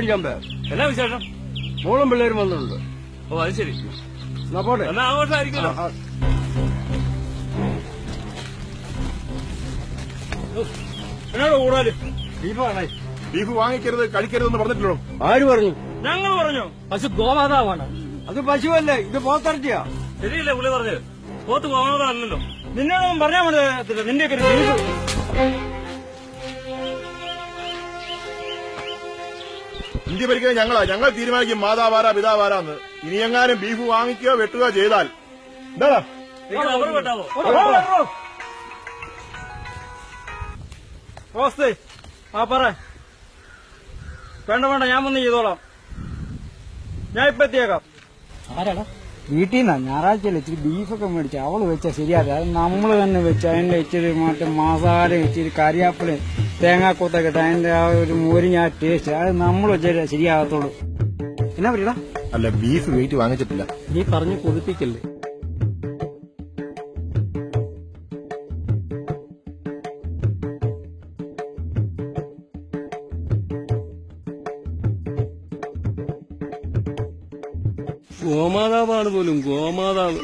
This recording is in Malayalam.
മേടിക്കാൻ പേ. എന്നാ വിശേഷം? മോളും പിള്ളേരും വന്നിട്ടുണ്ട്. ഓ അത് ശരി. എന്നാ പോട്ടെ. എന്നാ ബീഫാണേ ബീഫ് വാങ്ങിക്കരുത് കഴിക്കരുതെന്ന് പറഞ്ഞിട്ടുള്ളൂ ആര് പറഞ്ഞു? ഞങ്ങൾ പറഞ്ഞു? പശു ഗോമാതാവാണ്. അത് പശുവല്ലേ ഇത് പോത്തിറച്ചിയാ ശരിയല്ലേ പുള്ളി പറഞ്ഞത്? പോത്ത് ഗോമാതാവല്ലോ നിന്നോടൊന്നും പറഞ്ഞാൽ മനസ്സിലാകത്തില്ല നിന്റെ ഒക്കെ ബീഫ്. ഇന്ത്യ ഭരിക്കുന്ന ഞങ്ങളാ. ഞങ്ങൾ തീരുമാനിക്കും മാതാവാരാ പിതാവാരാന്ന്. ഇനി എങ്ങാനും ബീഫ് വാങ്ങിക്കുകയോ വെട്ടുകയോ ചെയ്താൽ. ആ പറ. വേണ്ട വേണ്ട ഞാൻ വന്ന് ചെയ്തോളാം. ഞാൻ ഇപ്പൊ എത്തിയേക്കാം. ആരാടാ? വീട്ടിൽ നിന്നാ ഞായറാഴ്ചയിൽ ഇച്ചിരി ബീഫൊക്കെ മേടിച്ചു. അവൾ വെച്ചാൽ ശരിയാതെ നമ്മൾ നമ്മൾ തന്നെ വെച്ച് അതിന്റെ ഇച്ചിരി മറ്റേ മസാല ഇച്ചിരി കരിയാപ്പിൾ തേങ്ങാക്കൂത്തൊക്കെ ഇട്ട് അതിന്റെ ആ ഒരു മോരിഞ്ഞ ആ ടേസ്റ്റ് അത് നമ്മൾ വെച്ചാൽ ശരിയാകത്തുള്ളൂ. എന്നാ പറയടാ? അല്ല ബീഫ് വെയിറ്റ് വാങ്ങിച്ചിട്ടില്ല. നീ പറഞ്ഞു കൊതിപ്പിക്കല്ലേ? ഗോമാതാവാണ് പോലും ഗോമാതാവ്.